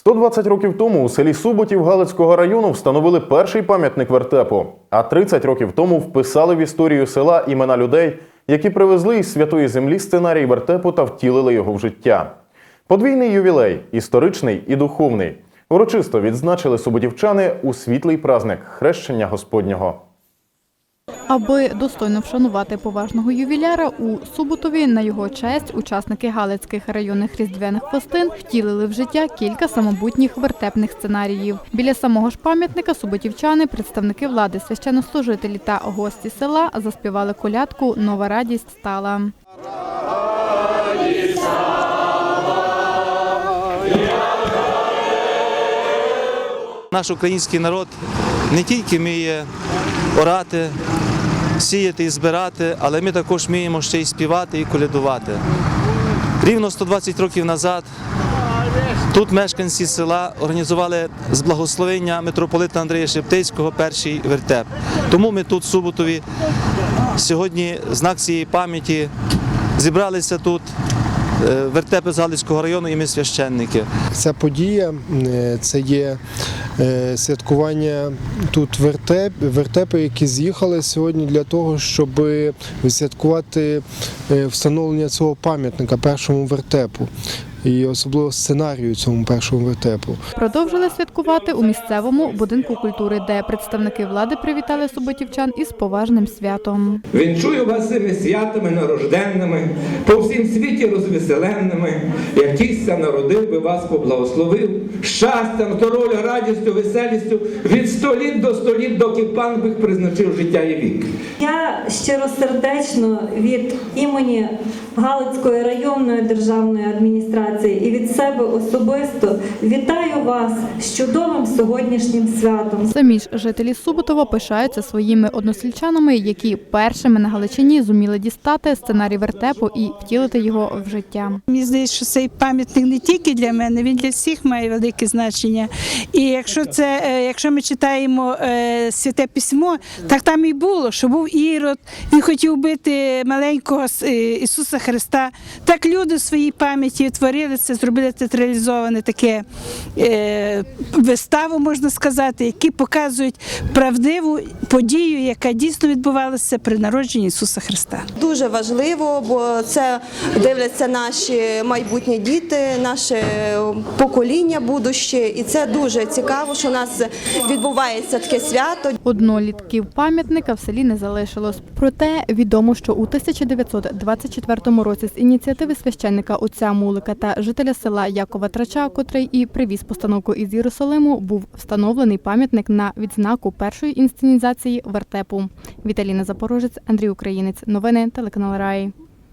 120 років тому у селі Суботів Галицького району встановили перший пам'ятник вертепу, а 30 років тому вписали в історію села імена людей, які привезли із святої землі сценарій вертепу та втілили його в життя. Подвійний ювілей історичний і духовний. Урочисто відзначили суботівчани у світлий праздник хрещення Господнього. Аби достойно вшанувати поважного ювіляра, у Суботові на його честь учасники Галицьких районних різдвяних фестин втілили в життя кілька самобутніх вертепних сценаріїв. Біля самого ж пам'ятника суботівчани, представники влади, священнослужителі та гості села заспівали колядку Нова радість стала. Наш український народ не тільки вміє орати, сіяти і збирати, але ми також вміємо ще й співати і колядувати. Рівно 120 років назад тут мешканці села організували з благословення митрополита Андрія Шептицького перший вертеп. Тому ми тут, Суботові, сьогодні знак цієї пам'яті зібралися тут е, вертепи з району і ми священники. Ця подія е, це є святкування тут вертеп, вертепи, які з'їхали сьогодні для того, щоб святкувати е, встановлення цього пам'ятника першому вертепу. І особливо сценарію цьому першому вертепу. Продовжили святкувати у місцевому будинку культури, де представники влади привітали суботівчан із поважним святом. Вінчую вас цими святами нарожденними, по всім світі розвеселенними, як тістя народив би вас поблагословив, щастям, здоров'я, радістю, веселістю від століт до століт, доки пан Бог призначив життя і вік. Я щиросердечно від імені Галицької районної державної адміністрації і від себе особисто вітаю вас з чудовим сьогоднішнім святом. Самі ж жителі Суботова пишаються своїми односельчанами, які першими на Галичині зуміли дістати сценарій вертепу і втілити його в життя. Мені здається, що цей пам'ятник не тільки для мене, він для всіх має велике значення. І якщо це, е, якщо ми читаємо е, святе письмо, так там і було, що був Ірод, він хотів бити маленького е, Ісуса Христа. Так люди в своїй пам'яті творили це, зробили театралізоване таке е, виставу, можна сказати, які показують правдиву подію, яка дійсно відбувалася при народженні Ісуса Христа. Дуже важливо, бо це дивляться наші майбутні діти, наше покоління будуще, і це дуже цікаво, що у нас відбувається таке свято. Однолітків пам'ятника в селі не залишилось. Проте відомо, що у 1924 році з ініціативи священника отця Мулика та жителя села Якова Трача, котрий і привіз постановку із Єрусалиму, був встановлений пам'ятник на відзнаку першої інсценізації вертепу. Віталіна Запорожець, Андрій Українець. Новини телеканал Раї.